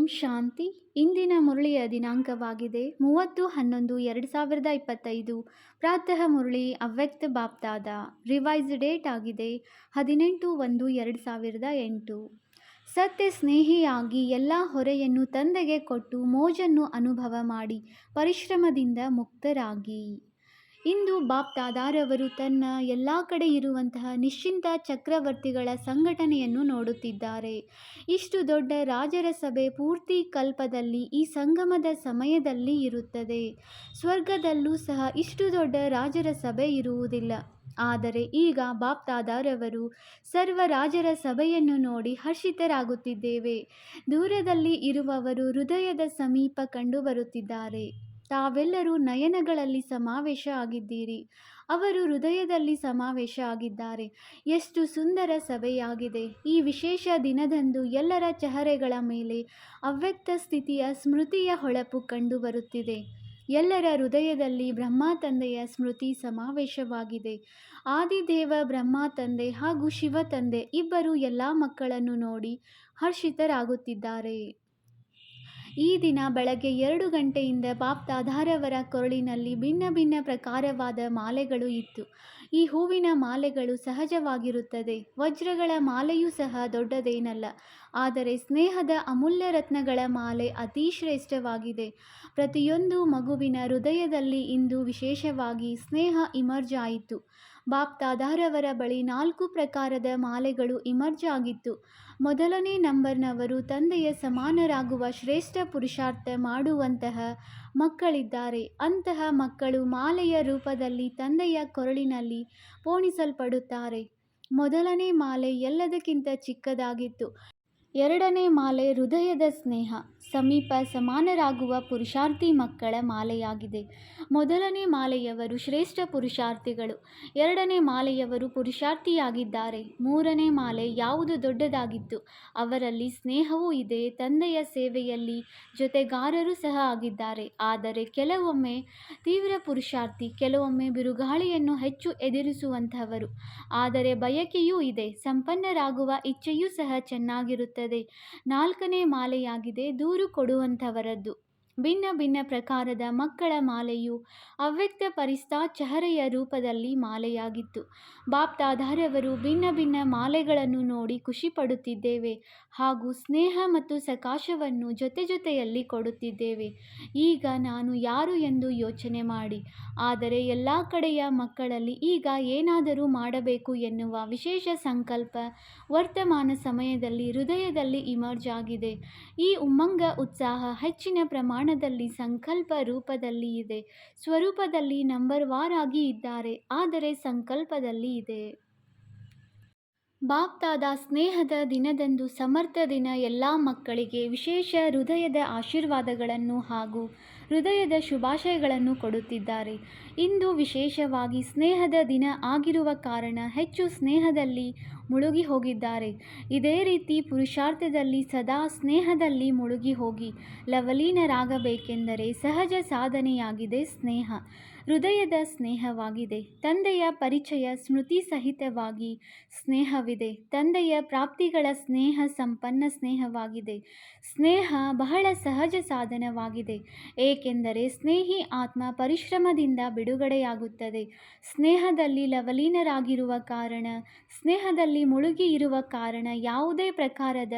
ಓಂ ಶಾಂತಿ. ಇಂದಿನ ಮುರಳಿಯ ದಿನಾಂಕವಾಗಿದೆ. ಮೂವತ್ತು ಹನ್ನೊಂದು ಎರಡು ಸಾವಿರದ ಇಪ್ಪತ್ತೈದು. ಪ್ರಾತಃ ಮುರಳಿ ಅವ್ಯಕ್ತ ಬಾಪ್ತಾದ. ರಿವೈಸ್ ಡೇಟ್ ಆಗಿದೆ. ಹದಿನೆಂಟು ಒಂದು ಎರಡು ಸಾವಿರದ ಎಂಟು. ಸತ್ಯ ಸ್ನೇಹಿಯಾಗಿ ಎಲ್ಲ ಹೊರೆಯನ್ನು ತಂದೆಗೆ ಕೊಟ್ಟು ಮೋಜನ್ನು ಅನುಭವ ಮಾಡಿ ಪರಿಶ್ರಮದಿಂದ ಮುಕ್ತರಾಗಿ. ಇಂದು ಬಾಪ್ತಾದಾರವರು ತನ್ನ ಎಲ್ಲ ಕಡೆ ಇರುವಂತಹ ನಿಶ್ಚಿಂತ ಚಕ್ರವರ್ತಿಗಳ ಸಂಘಟನೆಯನ್ನು ನೋಡುತ್ತಿದ್ದಾರೆ. ಇಷ್ಟು ದೊಡ್ಡ ರಾಜರ ಸಭೆ ಪೂರ್ತಿ ಕಲ್ಪದಲ್ಲಿ ಈ ಸಂಗಮದ ಸಮಯದಲ್ಲಿ ಇರುತ್ತದೆ. ಸ್ವರ್ಗದಲ್ಲೂ ಸಹ ಇಷ್ಟು ದೊಡ್ಡ ರಾಜರ ಸಭೆ ಇರುವುದಿಲ್ಲ. ಆದರೆ ಈಗ ಬಾಪ್ತಾದಾರವರು ಸರ್ವ ರಾಜರ ಸಭೆಯನ್ನು ನೋಡಿ ಹರ್ಷಿತರಾಗುತ್ತಿದ್ದೇವೆ. ದೂರದಲ್ಲಿ ಇರುವವರು ಹೃದಯದ ಸಮೀಪ ಕಂಡುಬರುತ್ತಿದ್ದಾರೆ. ತಾವೆಲ್ಲರೂ ನಯನಗಳಲ್ಲಿ ಸಮಾವೇಶ ಆಗಿದ್ದೀರಿ. ಅವರು ಹೃದಯದಲ್ಲಿ ಸಮಾವೇಶ ಆಗಿದ್ದಾರೆ. ಎಷ್ಟು ಸುಂದರ ಸಭೆಯಾಗಿದೆ. ಈ ವಿಶೇಷ ದಿನದಂದು ಎಲ್ಲರ ಚಹರೆಗಳ ಮೇಲೆ ಅವ್ಯಕ್ತ ಸ್ಥಿತಿಯ ಸ್ಮೃತಿಯ ಹೊಳಪು ಕಂಡುಬರುತ್ತಿದೆ. ಎಲ್ಲರ ಹೃದಯದಲ್ಲಿ ಬ್ರಹ್ಮ ತಂದೆಯ ಸ್ಮೃತಿ ಸಮಾವೇಶವಾಗಿದೆ. ಆದಿದೇವ ಬ್ರಹ್ಮ ತಂದೆ ಹಾಗೂ ಶಿವ ತಂದೆ ಇಬ್ಬರು ಎಲ್ಲ ಮಕ್ಕಳನ್ನು ನೋಡಿ ಹರ್ಷಿತರಾಗುತ್ತಿದ್ದಾರೆ. ಈ ದಿನ ಬೆಳಗ್ಗೆ ಎರಡು ಗಂಟೆಯಿಂದ ಬಾಪ್ತಾಧಾರವರ ಕೊರಳಿನಲ್ಲಿ ಭಿನ್ನ ಭಿನ್ನ ಪ್ರಕಾರವಾದ ಮಾಲೆಗಳು ಇತ್ತು. ಈ ಹೂವಿನ ಮಾಲೆಗಳು ಸಹಜವಾಗಿರುತ್ತದೆ. ವಜ್ರಗಳ ಮಾಲೆಯೂ ಸಹ ದೊಡ್ಡದೇನಲ್ಲ. ಆದರೆ ಸ್ನೇಹದ ಅಮೂಲ್ಯ ರತ್ನಗಳ ಮಾಲೆ ಅತಿ ಶ್ರೇಷ್ಠವಾಗಿದೆ. ಪ್ರತಿಯೊಂದು ಮಗುವಿನ ಹೃದಯದಲ್ಲಿ ಇಂದು ವಿಶೇಷವಾಗಿ ಸ್ನೇಹ ಇಮರ್ಜ್ ಆಯಿತು. ಬಾಪ್ತಾಧಾರವರ ಬಳಿ ನಾಲ್ಕು ಪ್ರಕಾರದ ಮಾಲೆಗಳು ಇಮರ್ಜ್ ಆಗಿತ್ತು. ಮೊದಲನೇ ನಂಬರ್ನವರು ತಂದೆಯ ಸಮಾನರಾಗುವ ಶ್ರೇಷ್ಠ ಪುರುಷಾರ್ಥ ಮಾಡುವಂತಹ ಮಕ್ಕಳಿದ್ದಾರೆ. ಅಂತಹ ಮಕ್ಕಳು ಮಾಲೆಯ ರೂಪದಲ್ಲಿ ತಂದೆಯ ಕೊರಳಿನಲ್ಲಿ ಪೋಣಿಸಲ್ಪಡುತ್ತಾರೆ. ಮೊದಲನೇ ಮಾಲೆ ಎಲ್ಲದಕ್ಕಿಂತ ಚಿಕ್ಕದಾಗಿತ್ತು. ಎರಡನೇ ಮಾಲೆ ಹೃದಯದ ಸ್ನೇಹ. ಸಮೀಪ ಸಮಾನರಾಗುವ ಪುರುಷಾರ್ಥಿ ಮಕ್ಕಳ ಮಾಲೆಯಾಗಿದೆ. ಮೊದಲನೇ ಮಾಲೆಯವರು ಶ್ರೇಷ್ಠ ಪುರುಷಾರ್ಥಿಗಳು. ಎರಡನೇ ಮಾಲೆಯವರು ಪುರುಷಾರ್ಥಿಯಾಗಿದ್ದಾರೆ. ಮೂರನೇ ಮಾಲೆ ಯಾವುದು ದೊಡ್ಡದಾಗಿತ್ತು? ಅವರಲ್ಲಿ ಸ್ನೇಹವೂ ಇದೆ, ತಂದೆಯ ಸೇವೆಯಲ್ಲಿ ಜೊತೆಗಾರರು ಸಹ ಆಗಿದ್ದಾರೆ. ಆದರೆ ಕೆಲವೊಮ್ಮೆ ತೀವ್ರ ಪುರುಷಾರ್ಥಿ, ಕೆಲವೊಮ್ಮೆ ಬಿರುಗಾಳಿಯನ್ನು ಹೆಚ್ಚು ಎದುರಿಸುವಂತಹವರು ಆದರೆ ಬಯಕೆಯೂ ಇದೆ, ಸಂಪನ್ನರಾಗುವ ಇಚ್ಛೆಯೂ ಸಹ ಚೆನ್ನಾಗಿರುತ್ತದೆ. ನಾಲ್ಕನೇ ಮಾಲೆಯಾಗಿದೆ ದೂರು ಕೊಡುವಂಥವರದ್ದು. ಭಿನ್ನ ಭಿನ್ನ ಪ್ರಕಾರದ ಮಕ್ಕಳ ಮಾಲೆಯು ಅವ್ಯಕ್ತ ಪರಿಸ್ಥಾ ಚಹರೆಯ ರೂಪದಲ್ಲಿ ಮಾಲೆಯಾಗಿತ್ತು. ಬಾಪ್ ದಾದಾರವರು ಭಿನ್ನ ಭಿನ್ನ ಮಾಲೆಗಳನ್ನು ನೋಡಿ ಖುಷಿಪಡುತ್ತಿದ್ದೇವೆ ಹಾಗೂ ಸ್ನೇಹ ಮತ್ತು ಸಕಾಶವನ್ನು ಜೊತೆ ಜೊತೆಯಲ್ಲಿ ಕೊಡುತ್ತಿದ್ದೇವೆ. ಈಗ ನಾನು ಯಾರು ಎಂದು ಯೋಚನೆ ಮಾಡಿ. ಆದರೆ ಎಲ್ಲ ಕಡೆಯ ಮಕ್ಕಳಲ್ಲಿ ಈಗ ಏನಾದರೂ ಮಾಡಬೇಕು ಎನ್ನುವ ವಿಶೇಷ ಸಂಕಲ್ಪ ವರ್ತಮಾನ ಸಮಯದಲ್ಲಿ ಹೃದಯದಲ್ಲಿ ಇಮರ್ಜ್ ಆಗಿದೆ. ಈ ಉಮ್ಮಂಗ ಉತ್ಸಾಹ ಹೆಚ್ಚಿನ ಪ್ರಮಾಣದಲ್ಲಿ ಸಂಕಲ್ಪ ರೂಪದಲ್ಲಿ ಇದೆ. ಸ್ವರೂಪದಲ್ಲಿ ನಂಬರ್ ವಾರ್ ಆಗಿ ಇದ್ದಾರೆ. ಆದರೆ ಸಂಕಲ್ಪದಲ್ಲಿ ಇದೆ. ಬಾಪ್ ದಾದಾ ಸ್ನೇಹದ ದಿನದಂದು ಸಮರ್ಥ ದಿನ ಎಲ್ಲ ಮಕ್ಕಳಿಗೆ ವಿಶೇಷ ಹೃದಯದ ಆಶೀರ್ವಾದಗಳನ್ನು ಹಾಗೂ ಹೃದಯದ ಶುಭಾಶಯಗಳನ್ನು ಕೊಡುತ್ತಿದ್ದಾರೆ. ಇಂದು ವಿಶೇಷವಾಗಿ ಸ್ನೇಹದ ದಿನ ಆಗಿರುವ ಕಾರಣ ಹೆಚ್ಚು ಸ್ನೇಹದಲ್ಲಿ ಮುಳುಗಿ ಹೋಗಿದ್ದಾರೆ. ಇದೇ ರೀತಿ ಪುರುಷಾರ್ಥದಲ್ಲಿ ಸದಾ ಸ್ನೇಹದಲ್ಲಿ ಮುಳುಗಿ ಹೋಗಿ ಲವಲೀನರಾಗಬೇಕೆಂದರೆ ಸಹಜ ಸಾಧನೆಯಾಗಿದೆ ಸ್ನೇಹ. ಹೃದಯದ ಸ್ನೇಹವಾಗಿದೆ. ತಂದೆಯ ಪರಿಚಯ ಸ್ಮೃತಿ ಸಹಿತವಾಗಿ ಸ್ನೇಹವಿದೆ. ತಂದೆಯ ಪ್ರಾಪ್ತಿಗಳ ಸ್ನೇಹ ಸಂಪನ್ನ ಸ್ನೇಹವಾಗಿದೆ. ಸ್ನೇಹ ಬಹಳ ಸಹಜ ಸಾಧನವಾಗಿದೆ. ಏಕೆಂದರೆ ಸ್ನೇಹಿ ಆತ್ಮ ಪರಿಶ್ರಮದಿಂದ ಬಿಡುಗಡೆಯಾಗುತ್ತದೆ. ಸ್ನೇಹದಲ್ಲಿ ಲವಲೀನರಾಗಿರುವ ಕಾರಣ, ಸ್ನೇಹದಲ್ಲಿ ಮುಳುಗಿ ಇರುವ ಕಾರಣ ಯಾವುದೇ ಪ್ರಕಾರದ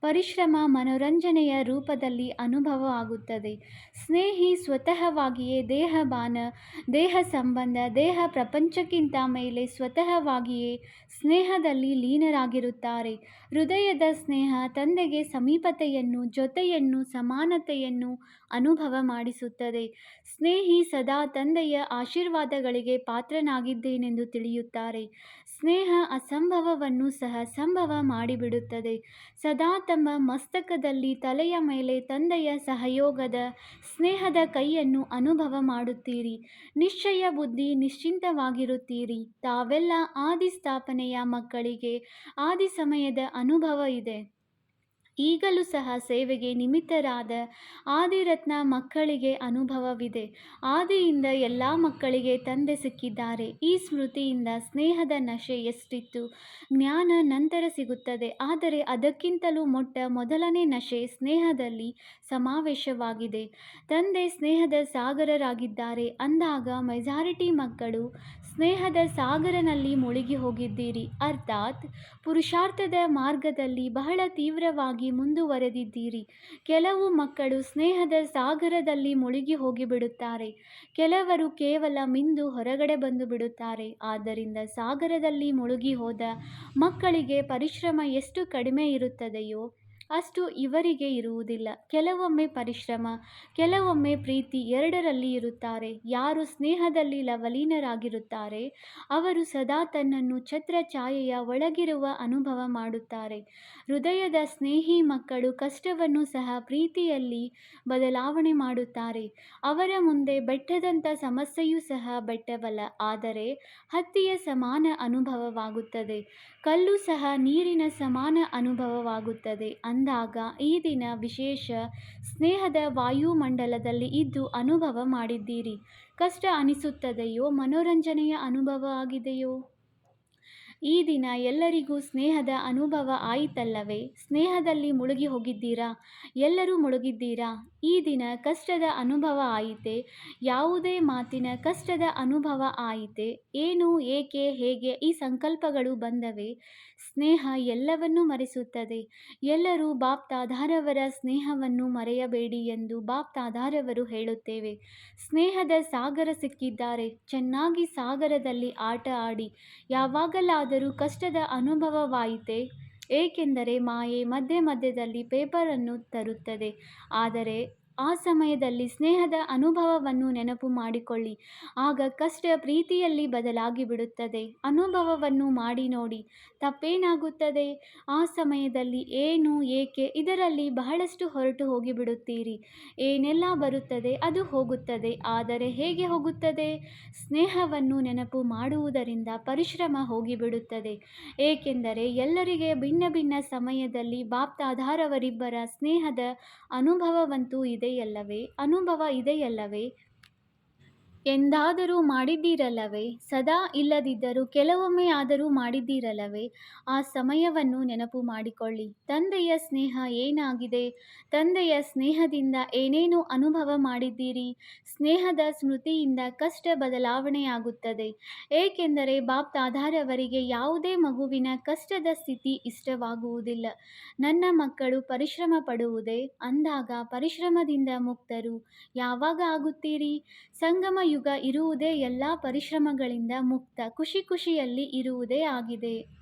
ಪರಿಶ್ರಮ ಮನೋರಂಜನೆಯ ರೂಪದಲ್ಲಿ ಅನುಭವ ಆಗುತ್ತದೆ. ಸ್ನೇಹಿ ಸ್ವತಃವಾಗಿಯೇ ದೇಹ ಬಾನ ದೇಹ ಸಂಬಂಧ, ದೇಹ ಪ್ರಪಂಚಕ್ಕಿಂತ ಮೇಲೆ ಸ್ವತಃವಾಗಿಯೇ ಸ್ನೇಹದಲ್ಲಿ ಲೀನರಾಗಿರುತ್ತಾರೆ. ಹೃದಯದ ಸ್ನೇಹ ತಂದೆಗೆ ಸಮೀಪತೆಯನ್ನು, ಜೊತೆಯನ್ನು, ಸಮಾನತೆಯನ್ನು ಅನುಭವ ಮಾಡಿಸುತ್ತದೆ. ಸ್ನೇಹಿ ಸದಾ ತಂದೆಯ ಆಶೀರ್ವಾದಗಳಿಗೆ ಪಾತ್ರನಾಗಿದ್ದೇನೆಂದು ತಿಳಿಯುತ್ತಾರೆ. ಸ್ನೇಹ ಅಸಂಭವವನ್ನು ಸಹ ಸಂಭವ ಮಾಡಿಬಿಡುತ್ತದೆ. ಸದಾ ತಮ್ಮ ಮಸ್ತಕದಲ್ಲಿ ತಲೆಯ ಮೇಲೆ ತಂದೆಯ ಸಹಯೋಗದ ಸ್ನೇಹದ ಕೈಯನ್ನು ಅನುಭವ ಮಾಡುತ್ತೀರಿ. ನಿಶ್ಚಯ ಬುದ್ಧಿ ನಿಶ್ಚಿಂತವಾಗಿರುತ್ತೀರಿ. ತಾವೆಲ್ಲ ಆದಿ ಸ್ಥಾಪನೆಯ ಮಕ್ಕಳಿಗೆ ಆದಿ ಸಮಯದ ಅನುಭವ ಇದೆ. ಈಗಲೂ ಸಹ ಸೇವೆಗೆ ನಿಮಿತ್ತರಾದ ಆದಿರತ್ನ ಮಕ್ಕಳಿಗೆ ಅನುಭವವಿದೆ. ಆದಿಯಿಂದ ಎಲ್ಲ ಮಕ್ಕಳಿಗೆ ತಂದೆ ಸಿಕ್ಕಿದ್ದಾರೆ. ಈ ಸ್ಮೃತಿಯಿಂದ ಸ್ನೇಹದ ನಶೆ ಎಷ್ಟಿತ್ತು? ಜ್ಞಾನ ನಂತರ ಸಿಗುತ್ತದೆ. ಆದರೆ ಅದಕ್ಕಿಂತಲೂ ಮೊಟ್ಟ ಮೊದಲನೇ ನಶೆ ಸ್ನೇಹದಲ್ಲಿ ಸಮಾವೇಶವಾಗಿದೆ. ತಂದೆ ಸ್ನೇಹದ ಸಾಗರರಾಗಿದ್ದಾರೆ. ಅಂದಾಗ ಮೆಜಾರಿಟಿ ಮಕ್ಕಳು ಸ್ನೇಹದ ಸಾಗರನಲ್ಲಿ ಮುಳುಗಿ ಹೋಗಿದ್ದೀರಿ. ಅರ್ಥಾತ್ ಪುರುಷಾರ್ಥದ ಮಾರ್ಗದಲ್ಲಿ ಬಹಳ ತೀವ್ರವಾಗಿ ಮುಂದುವರೆದಿದ್ದೀರಿ. ಕೆಲವು ಮಕ್ಕಳು ಸ್ನೇಹದ ಸಾಗರದಲ್ಲಿ ಮುಳುಗಿ ಹೋಗಿಬಿಡುತ್ತಾರೆ. ಕೆಲವರು ಕೇವಲ ಮಿಂದು ಹೊರಗಡೆ ಬಂದು ಬಿಡುತ್ತಾರೆ ಆದ್ದರಿಂದ ಸಾಗರದಲ್ಲಿ ಮುಳುಗಿ ಹೋದ ಮಕ್ಕಳಿಗೆ ಪರಿಶ್ರಮ ಎಷ್ಟು ಕಡಿಮೆ ಇರುತ್ತದೆಯೋ ಅಷ್ಟು ಇವರಿಗೆ ಇರುವುದಿಲ್ಲ. ಕೆಲವೊಮ್ಮೆ ಪರಿಶ್ರಮ, ಕೆಲವೊಮ್ಮೆ ಪ್ರೀತಿ ಎರಡರಲ್ಲಿ ಇರುತ್ತಾರೆ. ಯಾರು ಸ್ನೇಹದಲ್ಲಿ ಲವಲೀನರಾಗಿರುತ್ತಾರೆ, ಅವರು ಸದಾ ತನ್ನನ್ನು ಛತ್ರ ಛಾಯೆಯ ಒಳಗಿರುವ ಅನುಭವ ಮಾಡುತ್ತಾರೆ. ಹೃದಯದ ಸ್ನೇಹಿ ಮಕ್ಕಳು ಕಷ್ಟವನ್ನು ಸಹ ಪ್ರೀತಿಯಲ್ಲಿ ಬದಲಾವಣೆ ಮಾಡುತ್ತಾರೆ. ಅವರ ಮುಂದೆ ಬೆಟ್ಟದಂಥ ಸಮಸ್ಯೆಯೂ ಸಹ ಬೆಟ್ಟವಲ್ಲ, ಆದರೆ ಹತ್ತಿಯ ಸಮಾನ ಅನುಭವವಾಗುತ್ತದೆ. ಕಲ್ಲು ಸಹ ನೀರಿನ ಸಮಾನ ಅನುಭವವಾಗುತ್ತದೆ. ಅಂದಾಗ ಈ ದಿನ ವಿಶೇಷ ಸ್ನೇಹದ ವಾಯುಮಂಡಲದಲ್ಲಿ ಇದ್ದು ಅನುಭವ ಮಾಡಿದ್ದೀರಿ. ಕಷ್ಟ ಅನಿಸುತ್ತದೆಯೋ, ಮನೋರಂಜನೆಯ ಅನುಭವ ಆಗಿದೆಯೋ? ಈ ದಿನ ಎಲ್ಲರಿಗೂ ಸ್ನೇಹದ ಅನುಭವ ಆಯಿತಲ್ಲವೇ? ಸ್ನೇಹದಲ್ಲಿ ಮುಳುಗಿ ಹೋಗಿದ್ದೀರಾ? ಎಲ್ಲರೂ ಮುಳುಗಿದ್ದೀರಾ? ಈ ದಿನ ಕಷ್ಟದ ಅನುಭವ ಆಯಿತೆ? ಯಾವುದೇ ಮಾತಿನ ಕಷ್ಟದ ಅನುಭವ ಆಯಿತೆ? ಏನು, ಏಕೆ, ಹೇಗೆ ಈ ಸಂಕಲ್ಪಗಳು ಬಂದವೆ? ಸ್ನೇಹ ಎಲ್ಲವನ್ನೂ ಮರೆಸುತ್ತದೆ. ಎಲ್ಲರೂ ಬಾಪ್ ತಾದಾರವರ ಸ್ನೇಹವನ್ನು ಮರೆಯಬೇಡಿ ಎಂದು ಬಾಪ್ ತಾದಾರವರು ಹೇಳುತ್ತೇವೆ. ಸ್ನೇಹದ ಸಾಗರ ಸಿಕ್ಕಿದ್ದಾರೆ. ಚೆನ್ನಾಗಿ ಸಾಗರದಲ್ಲಿ ಆಟ ಆಡಿ. ಯಾವಾಗಲಾದರೂ ಕಷ್ಟದ ಅನುಭವವಾಯಿತೆ? ಏಕೆಂದರೆ ಮಾಯೆ ಮಧ್ಯ ಮಧ್ಯದಲ್ಲಿ ಪೇಪರನ್ನು ತರುತ್ತದೆ. ಆದರೆ ಆ ಸಮಯದಲ್ಲಿ ಸ್ನೇಹದ ಅನುಭವವನ್ನು ನೆನಪು ಮಾಡಿಕೊಳ್ಳಿ. ಆಗ ಕಷ್ಟ ಪ್ರೀತಿಯಲ್ಲಿ ಬದಲಾಗಿ ಬಿಡುತ್ತದೆ ಅನುಭವವನ್ನು ಮಾಡಿ ನೋಡಿ. ತಪ್ಪೇನಾಗುತ್ತದೆ? ಆ ಸಮಯದಲ್ಲಿ ಏನು, ಏಕೆ? ಇದರಲ್ಲಿ ಬಹಳಷ್ಟು ಹೊರಟು ಹೋಗಿಬಿಡುತ್ತೀರಿ. ಏನೆಲ್ಲ ಬರುತ್ತದೆ ಅದು ಹೋಗುತ್ತದೆ. ಆದರೆ ಹೇಗೆ ಹೋಗುತ್ತದೆ? ಸ್ನೇಹವನ್ನು ನೆನಪು ಮಾಡುವುದರಿಂದ ಪರಿಶ್ರಮ ಹೋಗಿಬಿಡುತ್ತದೆ. ಏಕೆಂದರೆ ಎಲ್ಲರಿಗೆ ಭಿನ್ನ ಭಿನ್ನ ಸಮಯದಲ್ಲಿ ಬಾಪ್ತಾಧಾರವರಿಬ್ಬರ ಸ್ನೇಹದ ಅನುಭವವಂತೂ ಇದೆಯಲ್ಲವೇ? ಅನುಭವ ಇದೆಯಲ್ಲವೇ? ಎಂದಾದರೂ ಮಾಡಿದ್ದೀರಲ್ಲವೇ? ಸದಾ ಇಲ್ಲದಿದ್ದರೂ ಕೆಲವೊಮ್ಮೆ ಆದರೂ ಮಾಡಿದ್ದೀರಲ್ಲವೇ? ಆ ಸಮಯವನ್ನು ನೆನಪು ಮಾಡಿಕೊಳ್ಳಿ. ತಂದೆಯ ಸ್ನೇಹ ಏನಾಗಿದೆ? ತಂದೆಯ ಸ್ನೇಹದಿಂದ ಏನೇನು ಅನುಭವ ಮಾಡಿದ್ದೀರಿ? ಸ್ನೇಹದ ಸ್ಮೃತಿಯಿಂದ ಕಷ್ಟ ಬದಲಾವಣೆಯಾಗುತ್ತದೆ. ಏಕೆಂದರೆ ಬಾಪ್ ತಾದಾರವರಿಗೆ ಯಾವುದೇ ಮಗುವಿನ ಕಷ್ಟದ ಸ್ಥಿತಿ ಇಷ್ಟವಾಗುವುದಿಲ್ಲ. ನನ್ನ ಮಕ್ಕಳು ಪರಿಶ್ರಮ ಪಡುವುದೇ, ಅಂದಾಗ ಪರಿಶ್ರಮದಿಂದ ಮುಕ್ತರು. ಯಾವಾಗ ಆಗುತ್ತೀರಿ? ಸಂಗಮ ಯುಗ ಇರುವುದೇ ಎಲ್ಲ ಪರಿಶ್ರಮಗಳಿಂದ ಮುಕ್ತ. ಖುಷಿ ಖುಷಿಯಲ್ಲಿ ಇರುವುದೇ ಆಗಿದೆ.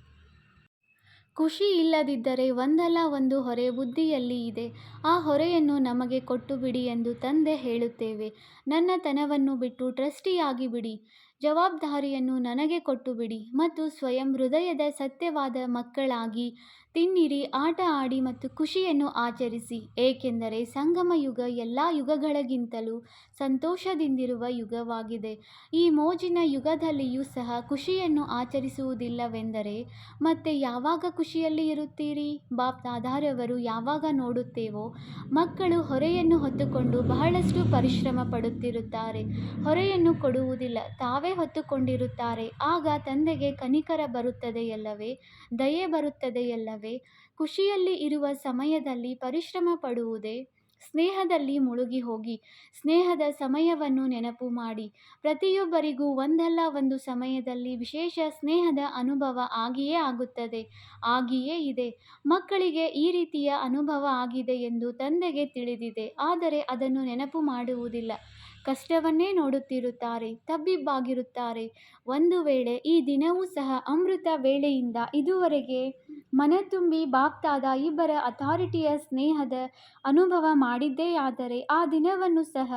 ಖುಷಿ ಇಲ್ಲದಿದ್ದರೆ ಒಂದಲ್ಲ ಒಂದು ಹೊರೆ ಬುದ್ಧಿಯಲ್ಲಿ ಇದೆ. ಆ ಹೊರೆಯನ್ನು ನಮಗೆ ಕೊಟ್ಟು ಬಿಡಿ ಎಂದು ತಂದೆ ಹೇಳುತ್ತೇವೆ. ನನ್ನ ತನವನ್ನು ಬಿಟ್ಟು ಟ್ರಸ್ಟಿಯಾಗಿ ಬಿಡಿ. ಜವಾಬ್ದಾರಿಯನ್ನು ನನಗೆ ಕೊಟ್ಟು ಬಿಡಿ ಮತ್ತು ಸ್ವಯಂ ಹೃದಯದ ಸತ್ಯವಾದ ಮಕ್ಕಳಾಗಿ ತಿನ್ನಿರಿ, ಆಟ ಆಡಿ ಮತ್ತು ಖುಷಿಯನ್ನು ಆಚರಿಸಿ. ಏಕೆಂದರೆ ಸಂಗಮ ಯುಗ ಎಲ್ಲ ಯುಗಗಳಿಗಿಂತಲೂ ಸಂತೋಷದಿಂದಿರುವ ಯುಗವಾಗಿದೆ. ಈ ಮೋಜಿನ ಯುಗದಲ್ಲಿಯೂ ಸಹ ಖುಷಿಯನ್ನು ಆಚರಿಸುವುದಿಲ್ಲವೆಂದರೆ, ಮತ್ತೆ ಯಾವಾಗ ಖುಷಿಯಲ್ಲಿ ಇರುತ್ತೀರಿ? ಬಾಪ್ ದಾದಾರವರು ಯಾವಾಗ ನೋಡುತ್ತೇವೋ, ಮಕ್ಕಳು ಹೊರೆಯನ್ನು ಹೊತ್ತುಕೊಂಡು ಬಹಳಷ್ಟು ಪರಿಶ್ರಮ ಪಡುತ್ತಿರುತ್ತಾರೆ. ಹೊರೆಯನ್ನು ಕೊಡುವುದಿಲ್ಲ, ತಾವೇ ಹೊತ್ತುಕೊಂಡಿರುತ್ತಾರೆ. ಆಗ ತಂದೆಗೆ ಕನಿಕರ ಬರುತ್ತದೆಯಲ್ಲವೇ? ದಯೆ ಬರುತ್ತದೆಯಲ್ಲವೇ ಖುಷಿಯಲ್ಲಿ ಇರುವ ಸಮಯದಲ್ಲಿ ಪರಿಶ್ರಮ ಪಡುವುದೇ, ಸ್ನೇಹದಲ್ಲಿ ಮುಳುಗಿ ಹೋಗಿ, ಸ್ನೇಹದ ಸಮಯವನ್ನು ನೆನಪು ಮಾಡಿ. ಪ್ರತಿಯೊಬ್ಬರಿಗೂ ಒಂದಲ್ಲ ಒಂದು ಸಮಯದಲ್ಲಿ ವಿಶೇಷ ಸ್ನೇಹದ ಅನುಭವ ಆಗಿಯೇ ಆಗುತ್ತದೆ, ಆಗಿಯೇ ಇದೆ. ಮಕ್ಕಳಿಗೆ ಈ ರೀತಿಯ ಅನುಭವ ಆಗಿದೆ ಎಂದು ತಂದೆಗೆ ತಿಳಿದಿದೆ, ಆದರೆ ಅದನ್ನು ನೆನಪು ಮಾಡುವುದಿಲ್ಲ. ಕಷ್ಟವನ್ನೇ ನೋಡುತ್ತಿರುತ್ತಾರೆ, ತಬ್ಬಿಬ್ಬಾಗಿರುತ್ತಾರೆ. ಒಂದು ವೇಳೆ ಈ ದಿನವೂ ಸಹ ಅಮೃತ ವೇಳೆಯಿಂದ ಇದುವರೆಗೆ ಮನತುಂಬಿ ತುಂಬಿ ತಾದ ಇಬ್ಬರ ಅಥಾರಿಟಿಯ ಸ್ನೇಹದ ಅನುಭವ ಮಾಡಿದ್ದೇ ಆದರೆ ಆ ದಿನವನ್ನು ಸಹ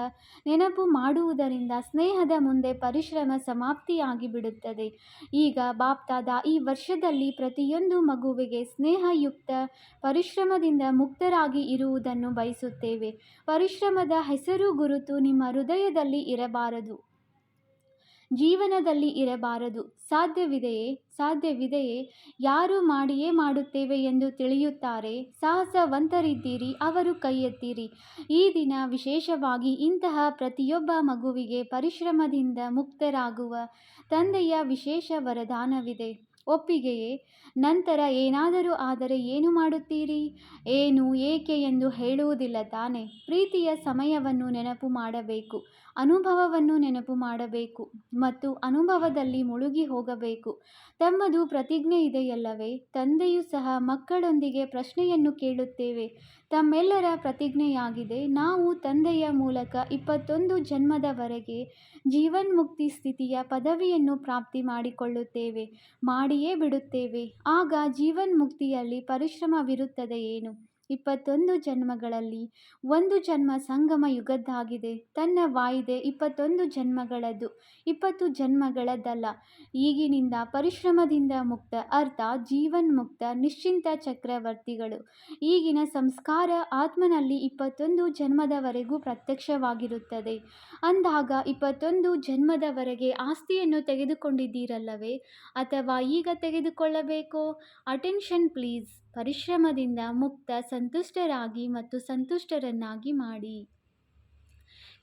ನೆನಪು ಮಾಡುವುದರಿಂದ ಸ್ನೇಹದ ಮುಂದೆ ಪರಿಶ್ರಮ ಸಮಾಪ್ತಿಯಾಗಿ ಬಿಡುತ್ತದೆ ಈಗ ಬಾಪ್ತಾದ ಈ ವರ್ಷದಲ್ಲಿ ಪ್ರತಿಯೊಂದು ಮಗುವಿಗೆ ಸ್ನೇಹಯುಕ್ತ ಪರಿಶ್ರಮದಿಂದ ಮುಕ್ತರಾಗಿ ಇರುವುದನ್ನು ಬಯಸುತ್ತೇವೆ. ಪರಿಶ್ರಮದ ಹೆಸರು ಗುರುತು ನಿಮ್ಮ ಹೃದಯದಲ್ಲಿ ಇರಬಾರದು. ಜೀವನದಲ್ಲಿ ಇರಬಾರದು. ಸಾಧ್ಯವಿದೆಯೇ? ಸಾಧ್ಯವಿದೆಯೇ? ಯಾರು ಮಾಡಿಯೇ ಮಾಡುತ್ತೇವೆ ಎಂದು ತಿಳಿಯುತ್ತಾರೆ. ಸಾಹಸವಂತರಿದ್ದೀರಿ, ಅವರು ಕೈ ಎತ್ತಿರಿ ಈ ದಿನ ವಿಶೇಷವಾಗಿ ಇಂತಹ ಪ್ರತಿಯೊಬ್ಬ ಮಗುವಿಗೆ ಪರಿಶ್ರಮದಿಂದ ಮುಕ್ತರಾಗುವ ತಂದೆಯ ವಿಶೇಷ ವರದಾನವಿದೆ. ಒಪ್ಪಿಗೆಯೇ? ನಂತರ ಏನಾದರೂ ಆದರೆ ಏನು ಮಾಡುತ್ತೀರಿ? ಏನು, ಏಕೆ ಎಂದು ಹೇಳುವುದಿಲ್ಲ ತಾನೆ. ಪ್ರೀತಿಯ ಸಮಯವನ್ನು ನೆನಪು ಮಾಡಬೇಕು. ಅನುಭವವನ್ನು ನೆನಪು ಮಾಡಬೇಕು ಮತ್ತು ಅನುಭವದಲ್ಲಿ ಮುಳುಗಿ ಹೋಗಬೇಕು. ತಮ್ಮದು ಪ್ರತಿಜ್ಞೆ ಇದೆಯಲ್ಲವೇ? ತಂದೆಯೂ ಸಹ ಮಕ್ಕಳೊಂದಿಗೆ ಪ್ರಶ್ನೆಯನ್ನು ಕೇಳುತ್ತೇವೆ. ತಮ್ಮೆಲ್ಲರ ಪ್ರತಿಜ್ಞೆಯಾಗಿದೆ, ನಾವು ತಂದೆಯ ಮೂಲಕ ಇಪ್ಪತ್ತೊಂದು ಜನ್ಮದವರೆಗೆ ಜೀವನ್ಮುಕ್ತಿ ಸ್ಥಿತಿಯ ಪದವಿಯನ್ನು ಪ್ರಾಪ್ತಿ ಮಾಡಿಕೊಳ್ಳುತ್ತೇವೆ, ಮಾಡಿಯೇ ಬಿಡುತ್ತೇವೆ. ಆಗ ಜೀವನ್ಮುಕ್ತಿಯಲ್ಲಿ ಪರಿಶ್ರಮವಿರುತ್ತದೆ ಏನು? ಇಪ್ಪತ್ತೊಂದು ಜನ್ಮಗಳಲ್ಲಿ ಒಂದು ಜನ್ಮ ಸಂಗಮ ಯುಗದ್ದಾಗಿದೆ. ತನ್ನ ವಾಯಿದೆ ಇಪ್ಪತ್ತೊಂದು ಜನ್ಮಗಳದ್ದು. ಇಪ್ಪತ್ತು ಜನ್ಮಗಳದ್ದಲ್ಲ. ಈಗಿನಿಂದ ಪರಿಶ್ರಮದಿಂದ ಮುಕ್ತ, ಅರ್ಥ, ಜೀವನ್ ಮುಕ್ತ, ನಿಶ್ಚಿಂತ ಚಕ್ರವರ್ತಿಗಳು. ಈಗಿನ ಸಂಸ್ಕಾರ ಆತ್ಮನಲ್ಲಿ ಇಪ್ಪತ್ತೊಂದು ಜನ್ಮದವರೆಗೂ ಪ್ರತ್ಯಕ್ಷವಾಗಿರುತ್ತದೆ. ಅಂದಾಗ ಇಪ್ಪತ್ತೊಂದು ಜನ್ಮದವರೆಗೆ ಆಸ್ತಿಯನ್ನು ತೆಗೆದುಕೊಂಡಿದ್ದೀರಲ್ಲವೇ? ಅಥವಾ ಈಗ ತೆಗೆದುಕೊಳ್ಳಬೇಕೋ? Attention please. ಪರಿಶ್ರಮದಿಂದ ಮುಕ್ತ, ಸಂತುಷ್ಟರಾಗಿ ಮತ್ತು ಸಂತುಷ್ಟರನ್ನಾಗಿ ಮಾಡಿ.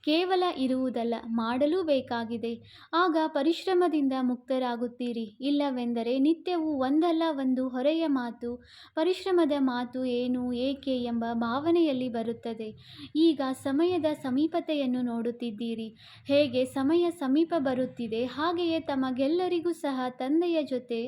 ಕೇವಲ ಇರುವುದಲ್ಲ, ಮಾಡಲೂ ಬೇಕಾಗಿದೆ. ಆಗ ಪರಿಶ್ರಮದಿಂದ ಮುಕ್ತರಾಗುತ್ತೀರಿ. ಇಲ್ಲವೆಂದರೆ ನಿತ್ಯವೂ ಒಂದಲ್ಲ ಒಂದು ಹೊರೆಯ ಮಾತು, ಪರಿಶ್ರಮದ ಮಾತು ಏನು, ಏಕೆ ಎಂಬ ಭಾವನೆಯಲ್ಲಿ ಬರುತ್ತದೆ. ಈಗ ಸಮಯದ ಸಮೀಪತೆಯನ್ನು ನೋಡುತ್ತಿದ್ದೀರಿ. ಹೇಗೆ ಸಮಯ ಸಮೀಪ ಬರುತ್ತಿದೆ, ಹಾಗೆಯೇ ತಮಗೆಲ್ಲರಿಗೂ ಸಹ ತಂದೆಯ ಜೊತೆ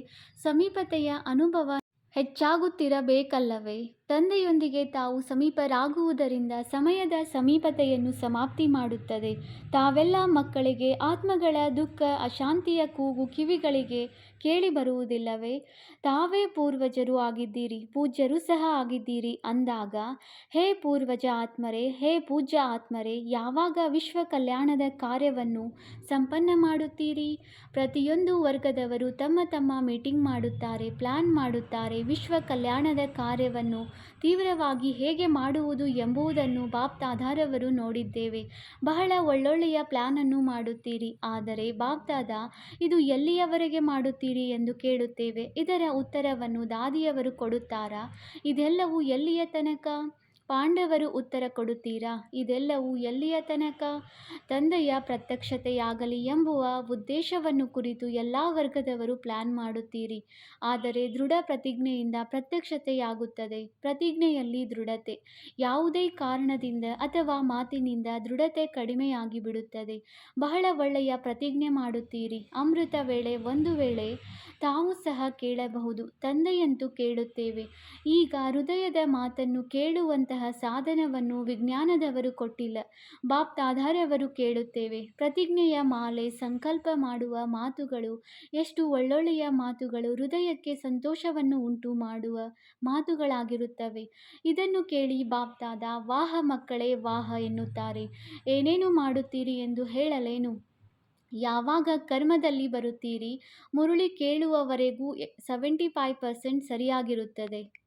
ಸಮೀಪತೆಯ ಅನುಭವ ಹೆಚ್ಚಾಗುತ್ತಿರಬೇಕಲ್ಲವೇ? ತಂದೆಯೊಂದಿಗೆ ತಾವು ಸಮೀಪರಾಗುವುದರಿಂದ ಸಮಯದ ಸಮೀಪತೆಯನ್ನು ಸಮಾಪ್ತಿ ಮಾಡುತ್ತದೆ. ತಾವೆಲ್ಲ ಮಕ್ಕಳಿಗೆ, ಆತ್ಮಗಳ ದುಃಖ, ಅಶಾಂತಿಯ ಕೂಗು ಕಿವಿಗಳಿಗೆ ಕೇಳಿಬರುವುದಿಲ್ಲವೇ ತಾವೇ ಪೂರ್ವಜರು ಆಗಿದ್ದೀರಿ, ಪೂಜ್ಯರು ಸಹ ಆಗಿದ್ದೀರಿ ಅಂದಾಗ, ಹೇ ಪೂರ್ವಜ ಆತ್ಮರೇ, ಹೇ ಪೂಜ್ಯ ಆತ್ಮರೇ, ಯಾವಾಗ ವಿಶ್ವ ಕಲ್ಯಾಣದ ಕಾರ್ಯವನ್ನು ಸಂಪನ್ನ ಮಾಡುತ್ತೀರಿ? ಪ್ರತಿಯೊಂದು ವರ್ಗದವರು ತಮ್ಮ ತಮ್ಮ ಮೀಟಿಂಗ್ ಮಾಡುತ್ತಾರೆ, ಪ್ಲಾನ್ ಮಾಡುತ್ತಾರೆ ವಿಶ್ವ ಕಲ್ಯಾಣದ ಕಾರ್ಯವನ್ನು ತೀವ್ರವಾಗಿ ಹೇಗೆ ಮಾಡುವುದು ಎಂಬುದನ್ನು ಬಾಪ್ ದಾದಾರವರು ನೋಡಿದ್ದೇವೆ. ಬಹಳ ಒಳ್ಳೊಳ್ಳೆಯ ಪ್ಲಾನನ್ನು ಮಾಡುತ್ತೀರಿ, ಆದರೆ ಬಾಪ್ ದಾದಾ ಇದು ಎಲ್ಲಿಯವರೆಗೆ ಮಾಡುತ್ತೀರಿ? ಎಂದು ಕೇಳುತ್ತೇವೆ. ಇದರ ಉತ್ತರವನ್ನು ದಾದಿಯವರು ಕೊಡುತ್ತಾರಾ? ಇದೆಲ್ಲವೂ ಎಲ್ಲಿಯ ತನಕ? ಪಾಂಡವರು ಉತ್ತರ ಕೊಡುತ್ತೀರಾ? ಇದೆಲ್ಲವೂ ಎಲ್ಲಿಯ ತನಕ ತಂದೆಯ ಪ್ರತ್ಯಕ್ಷತೆಯಾಗಲಿ ಎಂಬುವ ಉದ್ದೇಶವನ್ನು ಕುರಿತು ಎಲ್ಲ ವರ್ಗದವರು ಪ್ಲಾನ್ ಮಾಡುತ್ತೀರಿ. ಆದರೆ ದೃಢ ಪ್ರತಿಜ್ಞೆಯಿಂದ ಪ್ರತ್ಯಕ್ಷತೆಯಾಗುತ್ತದೆ. ಪ್ರತಿಜ್ಞೆಯಲ್ಲಿ ದೃಢತೆ. ಯಾವುದೇ ಕಾರಣದಿಂದ ಅಥವಾ ಮಾತಿನಿಂದ ದೃಢತೆ ಕಡಿಮೆಯಾಗಿ ಬಿಡುತ್ತದೆ ಬಹಳ ಒಳ್ಳೆಯ ಪ್ರತಿಜ್ಞೆ ಮಾಡುತ್ತೀರಿ. ಅಮೃತ ವೇಳೆ ಒಂದು ವೇಳೆ ತಾವು ಸಹ ಕೇಳಬಹುದು. ತಂದೆಯಂತೂ ಕೇಳುತ್ತೇವೆ. ಈಗ ಹೃದಯದ ಮಾತನ್ನು ಕೇಳುವಂತಹ ಸಾಧನವನ್ನು ವಿಜ್ಞಾನದವರು ಕೊಟ್ಟಿಲ್ಲ. ಬಾಪ್ ಅವರು ಕೇಳುತ್ತೇವೆ, ಪ್ರತಿಜ್ಞೆಯ ಮಾಲೆ, ಸಂಕಲ್ಪ ಮಾಡುವ ಮಾತುಗಳು, ಎಷ್ಟು ಒಳ್ಳೊಳ್ಳೆಯ ಮಾತುಗಳು, ಹೃದಯಕ್ಕೆ ಸಂತೋಷವನ್ನು ಉಂಟು ಮಾಡುವ ಮಾತುಗಳಾಗಿರುತ್ತವೆ. ಇದನ್ನು ಕೇಳಿ ಬಾಪ್ತಾದ, ವಾಹ ಮಕ್ಕಳೇ, ವಾಹ ಎನ್ನುತ್ತಾರೆ. ಏನೇನು ಮಾಡುತ್ತೀರಿ ಎಂದು ಹೇಳಲೇನು? ಯಾವಾಗ ಕರ್ಮದಲ್ಲಿ ಬರುತ್ತೀರಿ? ಮುರುಳಿ ಕೇಳುವವರೆಗೂ ಸೆವೆಂಟಿ ಫೈವ್ ಪರ್ಸೆಂಟ್ ಸರಿಯಾಗಿರುತ್ತದೆ.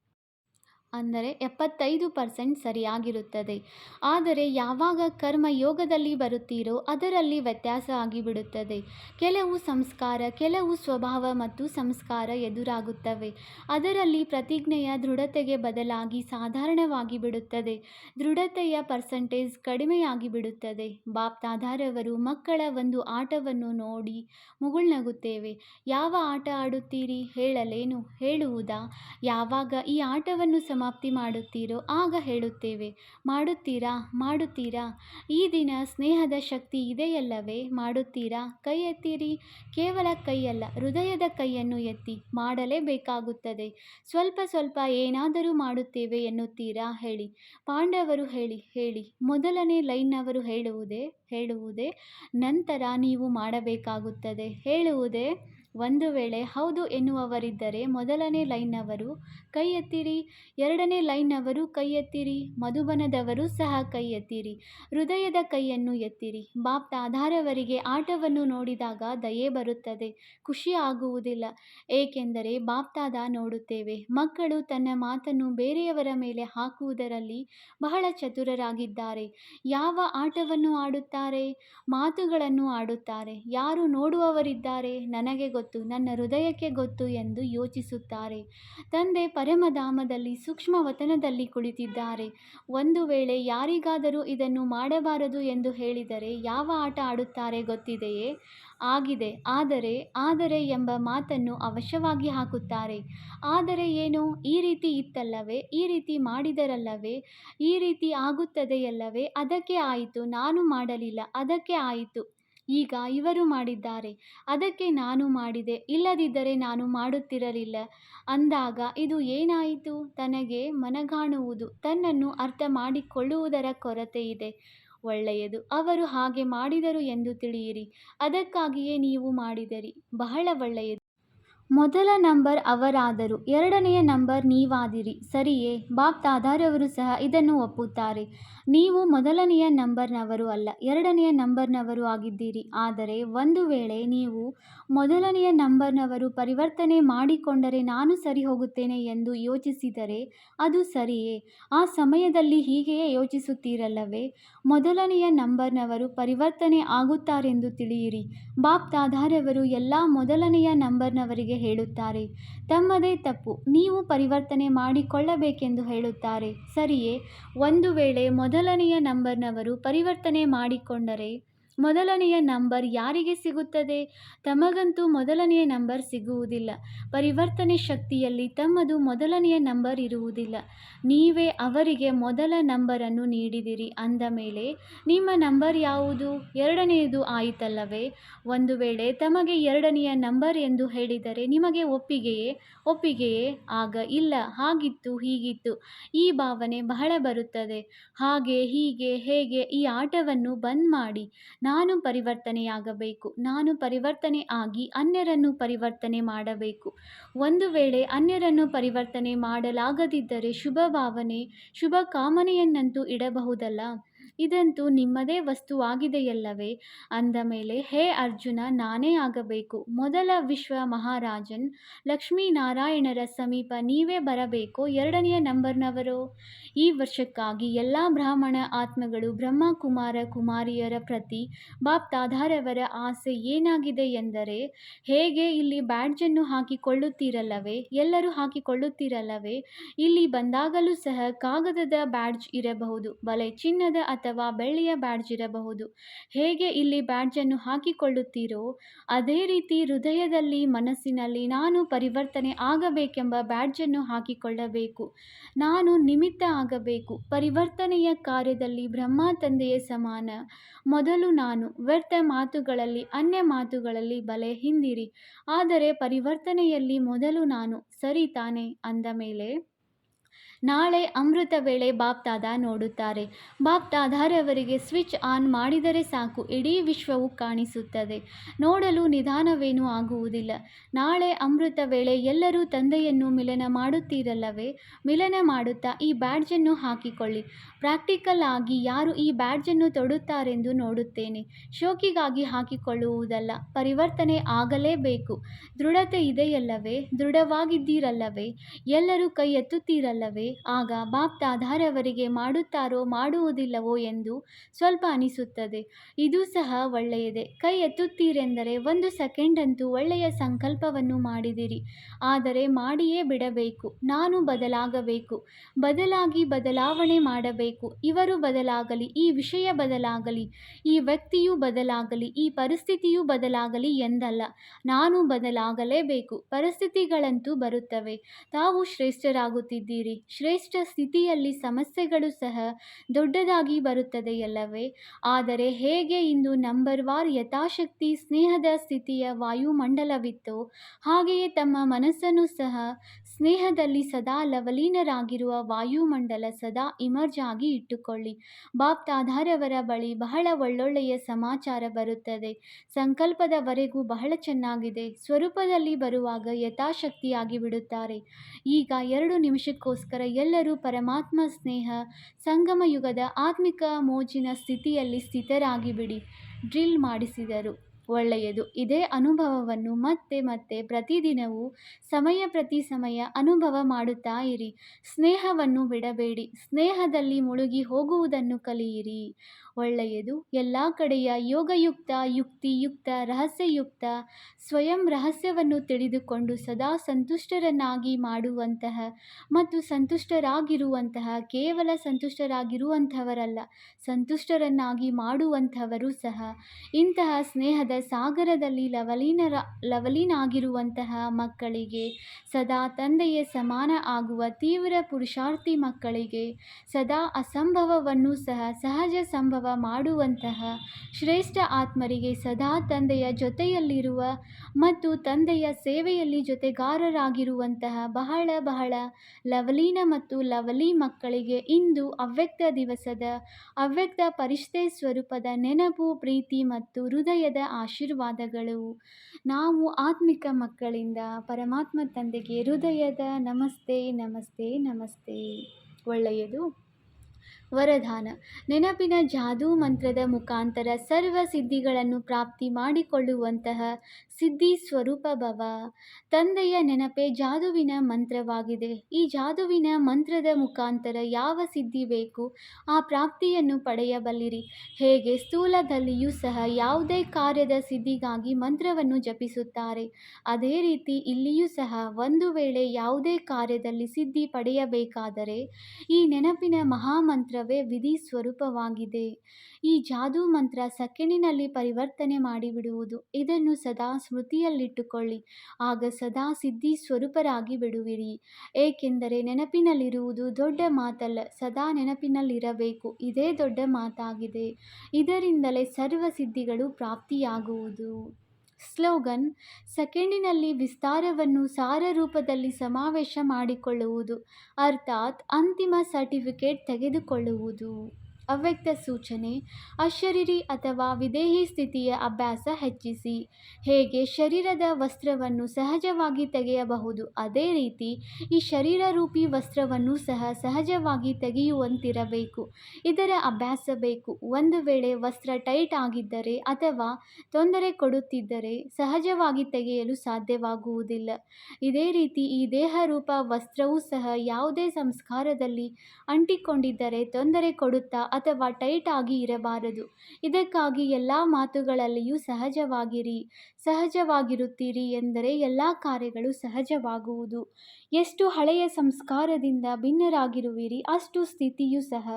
ಅಂದರೆ ಎಪ್ಪತ್ತೈದು ಪರ್ಸೆಂಟ್ ಸರಿಯಾಗಿರುತ್ತದೆ. ಆದರೆ ಯಾವಾಗ ಕರ್ಮ ಯೋಗದಲ್ಲಿ ಬರುತ್ತೀರೋ ಅದರಲ್ಲಿ ವ್ಯತ್ಯಾಸ ಆಗಿಬಿಡುತ್ತದೆ. ಕೆಲವು ಸಂಸ್ಕಾರ, ಕೆಲವು ಸ್ವಭಾವ ಮತ್ತು ಸಂಸ್ಕಾರ ಎದುರಾಗುತ್ತವೆ. ಅದರಲ್ಲಿ ಪ್ರತಿಜ್ಞೆಯ ದೃಢತೆಗೆ ಬದಲಾಗಿ ಸಾಧಾರಣವಾಗಿ ಬಿಡುತ್ತದೆ ದೃಢತೆಯ ಪರ್ಸೆಂಟೇಜ್ ಕಡಿಮೆಯಾಗಿ ಬಿಡುತ್ತದೆ ಬಾಪ್ತಾಧಾರವರು ಮಕ್ಕಳ ಒಂದು ಆಟವನ್ನು ನೋಡಿ ಮುಗುಳ್ನಗುತ್ತೇವೆ. ಯಾವ ಆಟ ಆಡುತ್ತೀರಿ ಹೇಳಲೇನು? ಹೇಳುವುದಾ? ಯಾವಾಗ ಈ ಆಟವನ್ನು ಸಮಾಪ್ತಿ ಮಾಡುತ್ತೀರೋ ಆಗ ಹೇಳುತ್ತೇವೆ, ಮಾಡುತ್ತೀರಾ ಮಾಡುತ್ತೀರಾ? ಈ ದಿನ ಸ್ನೇಹದ ಶಕ್ತಿ ಇದೆಯಲ್ಲವೇ? ಮಾಡುತ್ತೀರಾ? ಕೈ ಎತ್ತಿರಿ. ಕೇವಲ ಕೈಯಲ್ಲ, ಹೃದಯದ ಕೈಯನ್ನು ಎತ್ತಿ ಮಾಡಲೇಬೇಕಾಗುತ್ತದೆ. ಸ್ವಲ್ಪ ಸ್ವಲ್ಪ ಏನಾದರೂ ಮಾಡುತ್ತೇವೆ ಎನ್ನುತ್ತೀರಾ? ಹೇಳಿ. ಪಾಂಡವರು ಹೇಳಿ ಹೇಳಿ. ಮೊದಲನೇ ಲೈನ್ನವರು ಹೇಳುವುದೇ ಹೇಳುವುದೇ, ನಂತರ ನೀವು ಮಾಡಬೇಕಾಗುತ್ತದೆ. ಹೇಳುವುದೇ ಒಂದು ವೇಳೆ ಹೌದು ಎನ್ನುವವರಿದ್ದರೆ ಮೊದಲನೇ ಲೈನ್ನವರು ಕೈ ಎತ್ತಿರಿ ಎರಡನೇ ಲೈನ್ನವರು ಕೈ ಎತ್ತಿರಿ ಮಧುಬನದವರು ಸಹ ಕೈ ಎತ್ತಿರಿ ಹೃದಯದ ಕೈಯನ್ನು ಎತ್ತಿರಿ. ಬಾಪ್ತ ಆಧಾರವರಿಗೆ ಆಟವನ್ನು ನೋಡಿದಾಗ ದಯೆ ಬರುತ್ತದೆ, ಖುಷಿ ಆಗುವುದಿಲ್ಲ. ಏಕೆಂದರೆ ಬಾಪ್ತಾದ ನೋಡುತ್ತೇವೆ, ಮಕ್ಕಳು ತನ್ನ ಮಾತನ್ನು ಬೇರೆಯವರ ಮೇಲೆ ಹಾಕುವುದರಲ್ಲಿ ಬಹಳ ಚತುರರಾಗಿದ್ದಾರೆ. ಯಾವ ಆಟವನ್ನು ಆಡುತ್ತಾರೆ? ಮಾತುಗಳನ್ನು ಆಡುತ್ತಾರೆ. ಯಾರು ನೋಡುವವರಿದ್ದಾರೆ? ನನಗೆ ಗೊತ್ತು, ನನ್ನ ಹೃದಯಕ್ಕೆ ಗೊತ್ತು ಎಂದು ಯೋಚಿಸುತ್ತಾರೆ. ತಂದೆ ಪರಮಧಾಮದಲ್ಲಿ ಸೂಕ್ಷ್ಮ ವತನದಲ್ಲಿ ಕುಳಿತಿದ್ದಾರೆ. ಒಂದು ವೇಳೆ ಯಾರಿಗಾದರೂ ಇದನ್ನು ಮಾಡಬಾರದು ಎಂದು ಹೇಳಿದರೆ ಯಾವ ಆಟ ಆಡುತ್ತಾರೆ ಗೊತ್ತಿದೆಯೇ? ಆಗಿದೆ. ಆದರೆ ಆದರೆ ಎಂಬ ಮಾತನ್ನು ಅವಶ್ಯವಾಗಿ ಹಾಕುತ್ತಾರೆ. ಆದರೆ ಏನು? ಈ ರೀತಿ ಇತ್ತಲ್ಲವೇ? ಈ ರೀತಿ ಮಾಡಿದರಲ್ಲವೇ? ಈ ರೀತಿ ಆಗುತ್ತದೆಯಲ್ಲವೇ? ಅದಕ್ಕೆ ಆಯಿತು. ನಾನು ಮಾಡಲಿಲ್ಲ. ಅದಕ್ಕೆ ಆಯಿತು. ಈಗ ಇವರು ಮಾಡಿದ್ದಾರೆ. ಅದಕ್ಕೆ ನಾನು ಮಾಡಿದೆ. ಇಲ್ಲದಿದ್ದರೆ ನಾನು ಮಾಡುತ್ತಿರಲಿಲ್ಲ. ಅಂದಾಗ, ಇದು ಏನಾಯಿತು? ತನಗೆ ಮನಗಾಣುವುದು. ತನ್ನನ್ನು ಅರ್ಥ ಮಾಡಿಕೊಳ್ಳುವುದರ ಕೊರತೆ ಇದೆ ಒಳ್ಳೆಯದು. ಅವರು ಹಾಗೆ ಮಾಡಿದರು ಎಂದು ತಿಳಿಯಿರಿ. ಅದಕ್ಕಾಗಿಯೇ ನೀವು ಮಾಡಿದಿರಿ. ಬಹಳ ಒಳ್ಳೆಯದು. ಮೊದಲ ನಂಬರ್ ಅವರಾದರು. ಎರಡನೆಯ ನಂಬರ್ ನೀವಾದಿರಿ. ಸರಿಯೇ? ಬಾಪ್ ದಾದಾರವರು ಸಹ ಇದನ್ನು ಒಪ್ಪುತ್ತಾರೆ. ನೀವು ಮೊದಲನೆಯ ನಂಬರ್ನವರು ಅಲ್ಲ, ಎರಡನೆಯ ನಂಬರ್ನವರು ಆಗಿದ್ದೀರಿ. ಆದರೆ ಒಂದು ವೇಳೆ ನೀವು ಮೊದಲನೆಯ ನಂಬರ್ನವರು ಪರಿವರ್ತನೆ ಮಾಡಿಕೊಂಡರೆ ನಾನು ಸರಿ ಹೋಗುತ್ತೇನೆ ಎಂದು ಯೋಚಿಸಿದರೆ ಅದು ಸರಿಯೇ? ಆ ಸಮಯದಲ್ಲಿ ಹೀಗೆಯೇ ಯೋಚಿಸುತ್ತೀರಲ್ಲವೇ? ಮೊದಲನೆಯ ನಂಬರ್ನವರು ಪರಿವರ್ತನೆ ಆಗುತ್ತಾರೆಂದು ತಿಳಿಯಿರಿ. ಬಾಬ್ ಎಲ್ಲ ಮೊದಲನೆಯ ನಂಬರ್ನವರಿಗೆ ಹೇಳುತ್ತಾರೆ, ತಮ್ಮದೇ ತಪ್ಪು, ನೀವು ಪರಿವರ್ತನೆ ಮಾಡಿಕೊಳ್ಳಬೇಕೆಂದು ಹೇಳುತ್ತಾರೆ. ಸರಿಯೇ? ಒಂದು ವೇಳೆ ಮೊದಲನೆಯ ನಂಬರ್ನವರು ಪರಿವರ್ತನೆ ಮಾಡಿಕೊಂಡರೆ ಮೊದಲನೆಯ ನಂಬರ್ ಯಾರಿಗೆ ಸಿಗುತ್ತದೆ? ತಮಗಂತೂ ಮೊದಲನೆಯ ನಂಬರ್ ಸಿಗುವುದಿಲ್ಲ. ಪರಿವರ್ತನೆ ಶಕ್ತಿಯಲ್ಲಿ ತಮ್ಮದು ಮೊದಲನೆಯ ನಂಬರ್ ಇರುವುದಿಲ್ಲ. ನೀವೇ ಅವರಿಗೆ ಮೊದಲ ನಂಬರನ್ನು ನೀಡಿದಿರಿ. ಅಂದ ಮೇಲೆ, ನಿಮ್ಮ ನಂಬರ್ ಯಾವುದು? ಎರಡನೆಯದು ಆಯಿತಲ್ಲವೇ? ಒಂದು ವೇಳೆ ತಮಗೆ ಎರಡನೆಯ ನಂಬರ್ ಎಂದು ಹೇಳಿದರೆ ನಿಮಗೆ ಒಪ್ಪಿಗೆಯೇ? ಒಪ್ಪಿಗೆಯೇ? ಆಗ ಇಲ್ಲ, ಹಾಗಿತ್ತು, ಹೀಗಿತ್ತು. ಈ ಭಾವನೆ ಬಹಳ ಬರುತ್ತದೆ. ಹಾಗೆ, ಹೀಗೆ, ಹೇಗೆ ಈ ಆಟವನ್ನು ಬಂದ್ ಮಾಡಿ. ನಾನು ಪರಿವರ್ತನೆಯಾಗಬೇಕು. ನಾನು ಪರಿವರ್ತನೆ ಆಗಿ ಅನ್ಯರನ್ನು ಪರಿವರ್ತನೆ ಮಾಡಬೇಕು. ಒಂದು ವೇಳೆ ಅನ್ಯರನ್ನು ಪರಿವರ್ತನೆ ಮಾಡಲಾಗದಿದ್ದರೆ ಶುಭ ಭಾವನೆ, ಶುಭ ಕಾಮನೆಯನ್ನಂತೂ ಇಡಬಹುದಲ್ಲ? ಇದಂತೂ ನಿಮ್ಮದೇ ವಸ್ತುವಾಗಿದೆಯಲ್ಲವೇ? ಅಂದ ಮೇಲೆ, ಹೇ ಅರ್ಜುನ, ನಾನೇ ಆಗಬೇಕು. ಮೊದಲ ವಿಶ್ವ ಮಹಾರಾಜನ್ ಲಕ್ಷ್ಮೀನಾರಾಯಣರ ಸಮೀಪ ನೀವೇ ಬರಬೇಕೋ? ಎರಡನೆಯ ನಂಬರ್ನವರು? ಈ ವರ್ಷಕ್ಕಾಗಿ ಎಲ್ಲ ಬ್ರಾಹ್ಮಣ ಆತ್ಮಗಳು ಬ್ರಹ್ಮ ಕುಮಾರ ಕುಮಾರಿಯರ ಪ್ರತಿ ಬಾಪ್ತಾಧಾರವರ ಆಸೆ ಏನಾಗಿದೆ ಎಂದರೆ, ಹೇಗೆ ಇಲ್ಲಿ ಬ್ಯಾಡ್ಜನ್ನು ಹಾಕಿಕೊಳ್ಳುತ್ತೀರಲ್ಲವೇ? ಎಲ್ಲರೂ ಹಾಕಿಕೊಳ್ಳುತ್ತೀರಲ್ಲವೇ? ಇಲ್ಲಿ ಬಂದಾಗಲೂ ಸಹ ಕಾಗದದ ಬ್ಯಾಡ್ಜ್ ಇರಬಹುದು. ಬಲೆ ಚಿನ್ನದ ಅಥವಾ ಬೆಳ್ಳಿಯ ಬ್ಯಾಡ್ಜ್ ಇರಬಹುದು. ಹೇಗೆ ಇಲ್ಲಿ ಬ್ಯಾಡ್ಜನ್ನು ಹಾಕಿಕೊಳ್ಳುತ್ತೀರೋ, ಅದೇ ರೀತಿ ಹೃದಯದಲ್ಲಿ, ಮನಸ್ಸಿನಲ್ಲಿ ನಾನು ಪರಿವರ್ತನೆ ಆಗಬೇಕೆಂಬ ಬ್ಯಾಡ್ಜನ್ನು ಹಾಕಿಕೊಳ್ಳಬೇಕು. ನಾನು ನಿಮಿತ್ತ ಆಗಬೇಕು. ಪರಿವರ್ತನೆಯ ಕಾರ್ಯದಲ್ಲಿ ಬ್ರಹ್ಮ ತಂದೆಯ ಸಮಾನ. ಮೊದಲು ನಾನು ವ್ಯರ್ಥ ಮಾತುಗಳಲ್ಲಿ, ಅನ್ಯ ಮಾತುಗಳಲ್ಲಿ ಬಲೆ ಹಿಂದಿರಿ. ಆದರೆ ಪರಿವರ್ತನೆಯಲ್ಲಿ ಮೊದಲು ನಾನು ಸರಿ ತಾನೆ ಅಂದ ಮೇಲೆ ನಾಳೆ ಅಮೃತ ವೇಳೆ ಬಾಪ್ತಾದ ನೋಡುತ್ತಾರೆ. ಬಾಪ್ತಾದಾರವರಿಗೆ ಸ್ವಿಚ್ ಆನ್ ಮಾಡಿದರೆ ಸಾಕು, ಇಡೀ ವಿಶ್ವವು ಕಾಣಿಸುತ್ತದೆ. ನೋಡಲು ನಿಧಾನವೇನೂ ಆಗುವುದಿಲ್ಲ. ನಾಳೆ ಅಮೃತ ವೇಳೆ ಎಲ್ಲರೂ ತಂದೆಯನ್ನು ಮಿಲನ ಮಾಡುತ್ತೀರಲ್ಲವೇ? ಮಿಲನ ಮಾಡುತ್ತಾ ಈ ಬ್ಯಾಡ್ಜನ್ನು ಹಾಕಿಕೊಳ್ಳಿ. ಪ್ರಾಕ್ಟಿಕಲ್ ಆಗಿ ಯಾರು ಈ ಬ್ಯಾಡ್ಜನ್ನು ತೊಡುತ್ತಾರೆಂದು ನೋಡುತ್ತೇನೆ. ಶೋಕಿಗಾಗಿ ಹಾಕಿಕೊಳ್ಳುವುದಲ್ಲ, ಪರಿವರ್ತನೆ ಆಗಲೇಬೇಕು. ದೃಢತೆ ಇದೆಯಲ್ಲವೇ? ದೃಢವಾಗಿದ್ದೀರಲ್ಲವೇ? ಎಲ್ಲರೂ ಕೈ ಎತ್ತುತ್ತೀರಲ್ಲವೇ? ಆಗ ಬಾಪ್ತಾಧಾರವರಿಗೆ ಮಾಡುತ್ತಾರೋ ಮಾಡುವುದಿಲ್ಲವೋ ಎಂದು ಸ್ವಲ್ಪ ಅನಿಸುತ್ತದೆ. ಇದು ಸಹ ಒಳ್ಳೆಯದೇ. ಕೈ ಎತ್ತುತ್ತೀರೆಂದರೆ ಒಂದು ಸೆಕೆಂಡಂತೂ ಒಳ್ಳೆಯ ಸಂಕಲ್ಪವನ್ನು ಮಾಡಿದಿರಿ. ಆದರೆ ಮಾಡಿಯೇ ಬಿಡಬೇಕು. ನಾನು ಬದಲಾಗಬೇಕು. ಬದಲಾಗಿ ಬದಲಾವಣೆ ಮಾಡಬೇಕು. ಇವರು ಬದಲಾಗಲಿ, ಈ ವಿಷಯ ಬದಲಾಗಲಿ, ಈ ವ್ಯಕ್ತಿಯು ಬದಲಾಗಲಿ, ಈ ಪರಿಸ್ಥಿತಿಯು ಬದಲಾಗಲಿ ಎಂದಲ್ಲ. ನಾನು ಬದಲಾಗಲೇಬೇಕು. ಪರಿಸ್ಥಿತಿಗಳಂತೂ ಬರುತ್ತವೆ. ತಾವು ಶ್ರೇಷ್ಠರಾಗುತ್ತಿದ್ದೀರಿ. ಶ್ರೇಷ್ಠ ಸ್ಥಿತಿಯಲ್ಲಿ ಸಮಸ್ಯೆಗಳು ಸಹ ದೊಡ್ಡದಾಗಿ ಬರುತ್ತದೆಯಲ್ಲವೇ? ಆದರೆ ಹೇಗೆ ಇಂದು ನಂಬರ್ ವಾರ್ ಯಥಾಶಕ್ತಿ ಸ್ನೇಹದ ಸ್ಥಿತಿಯ ವಾಯುಮಂಡಲವಿತ್ತೋ, ಹಾಗೆಯೇ ತಮ್ಮ ಮನಸ್ಸನ್ನು ಸಹ ಸ್ನೇಹದಲ್ಲಿ ಸದಾ ಲವಲೀನರಾಗಿರುವ ವಾಯುಮಂಡಲ ಸದಾ ಇಮರ್ಜ್ ಆಗಿ ಇಟ್ಟುಕೊಳ್ಳಿ. ಬಾಪ್ತಾದಾರವರ ಬಳಿ ಬಹಳ ಒಳ್ಳೊಳ್ಳೆಯ ಸಮಾಚಾರ ಬರುತ್ತದೆ. ಸಂಕಲ್ಪದವರೆಗೂ ಬಹಳ ಚೆನ್ನಾಗಿದೆ. ಸ್ವರೂಪದಲ್ಲಿ ಬರುವಾಗ ಯಥಾಶಕ್ತಿಯಾಗಿ ಬಿಡುತ್ತಾರೆ. ಈಗ ಎರಡು ನಿಮಿಷಕ್ಕೋಸ್ಕರ ಎಲ್ಲರೂ ಪರಮಾತ್ಮ ಸ್ನೇಹ ಸಂಗಮ ಯುಗದ ಆತ್ಮಿಕ ಮೋಜಿನ ಸ್ಥಿತಿಯಲ್ಲಿ ಸ್ಥಿತರಾಗಿ ಬಿಡಿ ಡ್ರಿಲ್ ಮಾಡಿಸಿದರು. ಒಳ್ಳೆಯದು. ಇದೇ ಅನುಭವವನ್ನು ಮತ್ತೆ ಮತ್ತೆ ಪ್ರತಿದಿನವೂ ಸಮಯ ಪ್ರತಿ ಸಮಯ ಅನುಭವ ಮಾಡುತ್ತಾ ಇರಿ. ಸ್ನೇಹವನ್ನು ಬಿಡಬೇಡಿ. ಸ್ನೇಹದಲ್ಲಿ ಮುಳುಗಿ ಹೋಗುವುದನ್ನು ಕಲಿಯಿರಿ. ಒಳ್ಳೆಯದು. ಎಲ್ಲ ಕಡೆಯ ಯೋಗಯುಕ್ತ, ಯುಕ್ತಿಯುಕ್ತ, ರಹಸ್ಯಯುಕ್ತ, ಸ್ವಯಂ ರಹಸ್ಯವನ್ನು ತಿಳಿದುಕೊಂಡು ಸದಾ ಸಂತುಷ್ಟರನ್ನಾಗಿ ಮಾಡುವಂತಹ ಮತ್ತು ಸಂತುಷ್ಟರಾಗಿರುವಂತಹ, ಕೇವಲ ಸಂತುಷ್ಟರಾಗಿರುವಂಥವರಲ್ಲ, ಸಂತುಷ್ಟರನ್ನಾಗಿ ಮಾಡುವಂಥವರು ಸಹ. ಇಂತಹ ಸ್ನೇಹದ ಸಾಗರದಲ್ಲಿ ಲವಲೀನರ, ಲವಲೀನಾಗಿರುವಂತಹ ಮಕ್ಕಳಿಗೆ ಸದಾ ತಂದೆಯ ಸಮಾನ ಆಗುವ ತೀವ್ರ ಪುರುಷಾರ್ಥಿ ಮಕ್ಕಳಿಗೆ ಸದಾ ಅಸಂಭವವನ್ನು ಸಹ, ಸಹಜ ಸಂಭವ ಮಾಡುವಂತಹ ಶ್ರೇಷ್ಠ ಆತ್ಮರಿಗೆ ಸದಾ ತಂದೆಯ ಜೊತೆಯಲ್ಲಿರುವ ಮತ್ತು ತಂದೆಯ ಸೇವೆಯಲ್ಲಿ ಜೊತೆಗಾರರಾಗಿರುವಂತಹ ಬಹಳ ಬಹಳ ಲವಲೀನ ಮತ್ತು ಲವಲಿ ಮಕ್ಕಳಿಗೆ ಇಂದು ಅವ್ಯಕ್ತ ದಿವಸದ ಅವ್ಯಕ್ತ ಪರಿಷ್ಠೆ ಸ್ವರೂಪದ ನೆನಪು, ಪ್ರೀತಿ ಮತ್ತು ಹೃದಯದ ಆಶೀರ್ವಾದಗಳು. ನಾವು ಆತ್ಮಿಕ ಮಕ್ಕಳಿಂದ ಪರಮಾತ್ಮ ತಂದೆಗೆ ಹೃದಯದ ನಮಸ್ತೆ ನಮಸ್ತೆ ನಮಸ್ತೆ. ಒಳ್ಳೆಯದು. ವರದಾನ. ನೆನಪಿನ ಜಾದೂ ಮಂತ್ರದ ಮುಖಾಂತರ ಸರ್ವ ಸಿದ್ಧಿಗಳನ್ನು ಪ್ರಾಪ್ತಿ ಮಾಡಿಕೊಳ್ಳುವಂತಹ ಸಿದ್ಧಿ ಸ್ವರೂಪ ಭವ. ತಂದೆಯ ನೆನಪೇ ಜಾದುವಿನ ಮಂತ್ರವಾಗಿದೆ. ಈ ಜಾದುವಿನ ಮಂತ್ರದ ಮುಖಾಂತರ ಯಾವ ಸಿದ್ಧಿ ಬೇಕು, ಆ ಪ್ರಾಪ್ತಿಯನ್ನು ಪಡೆಯಬಲ್ಲಿರಿ. ಹೇಗೆ ಸ್ಥೂಲದಲ್ಲಿಯೂ ಸಹ ಯಾವುದೇ ಕಾರ್ಯದ ಸಿದ್ಧಿಗಾಗಿ ಮಂತ್ರವನ್ನು ಜಪಿಸುತ್ತಾರೆ. ಅದೇ ರೀತಿ ಇಲ್ಲಿಯೂ ಸಹ ಒಂದು ವೇಳೆ ಯಾವುದೇ ಕಾರ್ಯದಲ್ಲಿ ಸಿದ್ಧಿ ಪಡೆಯಬೇಕಾದರೆ, ಈ ನೆನಪಿನ ಮಹಾಮಂತ್ರವೇ ವಿಧಿ ಸ್ವರೂಪವಾಗಿದೆ. ಈ ಜಾದೂ ಮಂತ್ರ ಸೆಕೆಂಡಿನಲ್ಲಿ ಪರಿವರ್ತನೆ ಮಾಡಿಬಿಡುವುದು. ಇದನ್ನು ಸದಾ ಸ್ಮೃತಿಯಲ್ಲಿಟ್ಟುಕೊಳ್ಳಿ. ಆಗ ಸದಾ ಸಿದ್ಧಿ ಸ್ವರೂಪರಾಗಿ ಬಿಡುವಿರಿ. ಏಕೆಂದರೆ ನೆನಪಿನಲ್ಲಿರುವುದು ದೊಡ್ಡ ಮಾತಲ್ಲ, ಸದಾ ನೆನಪಿನಲ್ಲಿರಬೇಕು. ಇದೇ ದೊಡ್ಡ ಮಾತಾಗಿದೆ. ಇದರಿಂದಲೇ ಸರ್ವ ಸಿದ್ಧಿಗಳು ಪ್ರಾಪ್ತಿಯಾಗುವುದು. ಸ್ಲೋಗನ್ ಸೆಕೆಂಡಿನಲ್ಲಿ ವಿಸ್ತಾರವನ್ನು ಸಾರ ರೂಪದಲ್ಲಿ ಸಮಾವೇಶ ಮಾಡಿಕೊಳ್ಳುವುದು ಅರ್ಥಾತ್ ಅಂತಿಮ ಸರ್ಟಿಫಿಕೇಟ್ ತೆಗೆದುಕೊಳ್ಳುವುದು. ಅವ್ಯಕ್ತ ಸೂಚನೆ, ಅಶರೀರಿ ಅಥವಾ ವಿದೇಹಿ ಸ್ಥಿತಿಯ ಅಭ್ಯಾಸ ಹೆಚ್ಚಿಸಿ. ಹೇಗೆ ಶರೀರದ ವಸ್ತ್ರವನ್ನು ಸಹಜವಾಗಿ ತೆಗೆಯಬಹುದು, ಅದೇ ರೀತಿ ಈ ಶರೀರರೂಪಿ ವಸ್ತ್ರವನ್ನು ಸಹ ಸಹಜವಾಗಿ ತೆಗೆಯುವಂತಿರಬೇಕು. ಇದರ ಅಭ್ಯಾಸ ಬೇಕು. ಒಂದು ವೇಳೆ ವಸ್ತ್ರ ಟೈಟ್ ಆಗಿದ್ದರೆ ಅಥವಾ ತೊಂದರೆ ಕೊಡುತ್ತಿದ್ದರೆ ಸಹಜವಾಗಿ ತೆಗೆಯಲು ಸಾಧ್ಯವಾಗುವುದಿಲ್ಲ. ಇದೇ ರೀತಿ ಈ ದೇಹರೂಪ ವಸ್ತ್ರವೂ ಸಹ ಯಾವುದೇ ಸಂಸ್ಕಾರದಲ್ಲಿ ಅಂಟಿಕೊಂಡಿದ್ದರೆ ತೊಂದರೆ ಕೊಡುತ್ತಾ ಅಥವಾ ಟೈಟ್ ಆಗಿ ಇರಬಾರದು. ಇದಕ್ಕಾಗಿ ಎಲ್ಲ ಮಾತುಗಳಲ್ಲಿಯೂ ಸಹಜವಾಗಿರಿ. ಸಹಜವಾಗಿರುತ್ತೀರಿ ಎಂದರೆ ಎಲ್ಲ ಕಾರ್ಯಗಳು ಸಹಜವಾಗುವುದು. ಎಷ್ಟು ಹಳೆಯ ಸಂಸ್ಕಾರದಿಂದ ಭಿನ್ನರಾಗಿರುವಿರಿ, ಅಷ್ಟು ಸ್ಥಿತಿಯೂ ಸಹ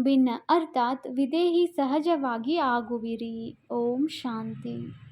ಭಿನ್ನ. ಅರ್ಥಾತ್ ವಿದೇಹಿ ಸಹಜವಾಗಿ ಆಗುವಿರಿ. ಓಂ ಶಾಂತಿ.